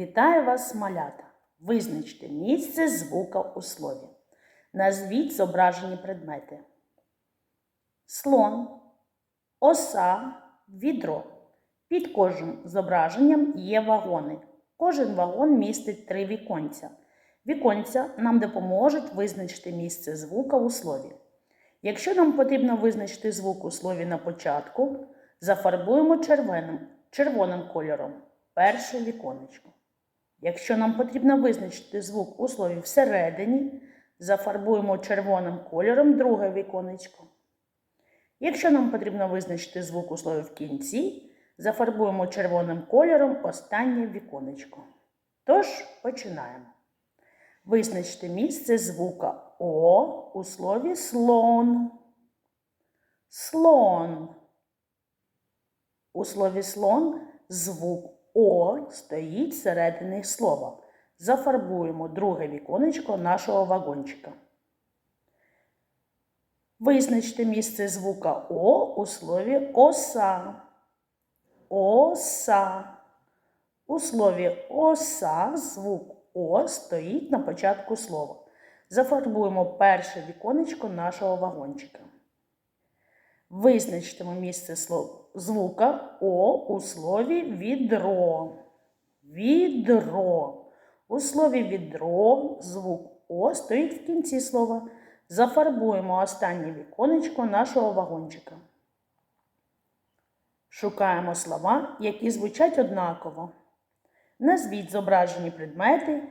Вітаю вас, малята! Визначте місце звука у слові. Назвіть зображені предмети. Слон, оса, відро. Під кожним зображенням є вагони. Кожен вагон містить три віконця. Віконця нам допоможуть визначити місце звука у слові. Якщо нам потрібно визначити звук у слові на початку, зафарбуємо червоним, червоним кольором перше віконечко. Якщо нам потрібно визначити звук у слові всередині, зафарбуємо червоним кольором друге віконечко. Якщо нам потрібно визначити звук у слові в кінці, зафарбуємо червоним кольором останнє віконечко. Тож починаємо. Визначте місце звука О у слові слон. Слон. У слові слон звук О стоїть всередині слова. Зафарбуємо друге віконечко нашого вагончика. Визначте місце звука О у слові оса. Оса. У слові оса звук О стоїть на початку слова. Зафарбуємо перше віконечко нашого вагончика. Визначтемо місце слов- звука О у слові відро. Відро. У слові відро звук О стоїть в кінці слова. Зафарбуємо останнє віконечко нашого вагончика. Шукаємо слова, які звучать однаково. Назвіть зображені предмети,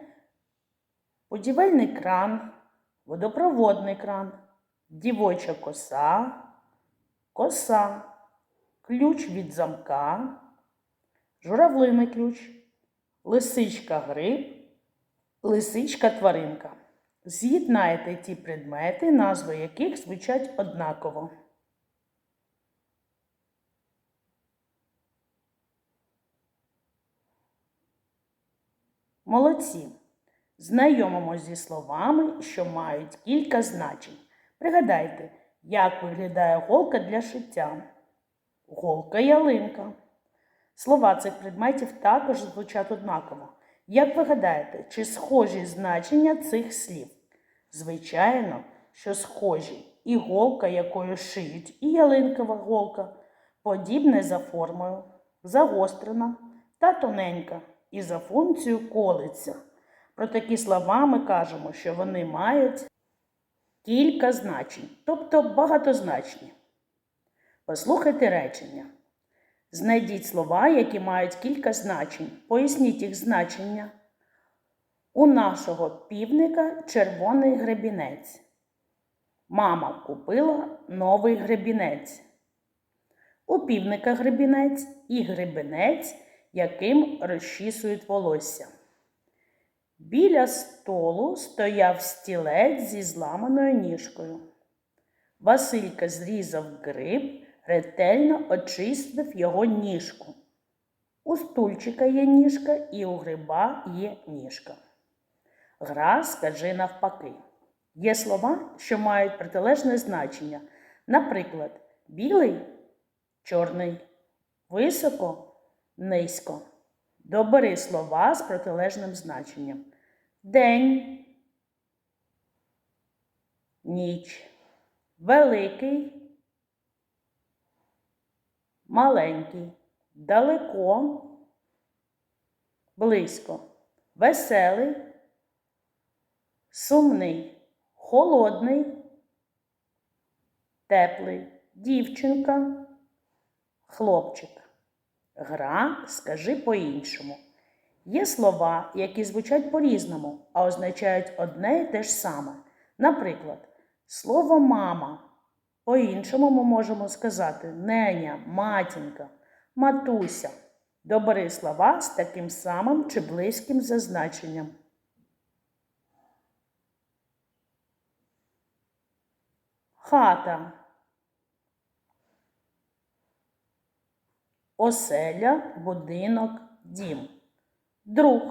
будівельний кран, водопроводний кран, дівоча коса, коса, ключ від замка, журавлиний ключ, лисичка гриб, лисичка тваринка. З'єднайте ті предмети, назви яких звучать однаково. Молодці. Знайомимось зі словами, що мають кілька значень. Пригадайте, як виглядає голка для шиття. Голка ялинка. Слова цих предметів також звучать однаково. Як ви гадаєте, чи схожі значення цих слів? Звичайно, що схожі і голка, якою шиють, і ялинкова голка, подібне за формою, загострена та тоненька, і за функцією колиться. Про такі слова ми кажемо, що вони мають кілька значень, тобто багатозначні. Послухайте речення. Знайдіть слова, які мають кілька значень. Поясніть їх значення. У нашого півника червоний гребінець. Мама купила новий гребінець. У півника гребінець і гребінець, яким розчісують волосся. Біля столу стояв стілець зі зламаною ніжкою. Василька зрізав гриб, ретельно очистив його ніжку. У стульчика є ніжка і у гриба є ніжка. Гра скажи навпаки. Є слова, що мають протилежне значення. Наприклад, білий чорний, високо низько. Добери слова з протилежним значенням. День, ніч, великий, маленький, далеко, близько, веселий, сумний, холодний, теплий, дівчинка, хлопчик. Гра скажи по-іншому. Є слова, які звучать по-різному, а означають одне і те ж саме. Наприклад, слово мама. По-іншому ми можемо сказати неня, матінка, матуся. Добери слова з таким самим чи близьким зазначенням. Хата. Оселя, будинок, дім. Друг.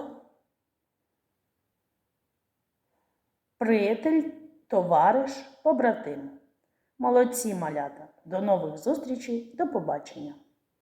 Приятель, товариш, побратим. Молодці малята. До нових зустрічей, до побачення.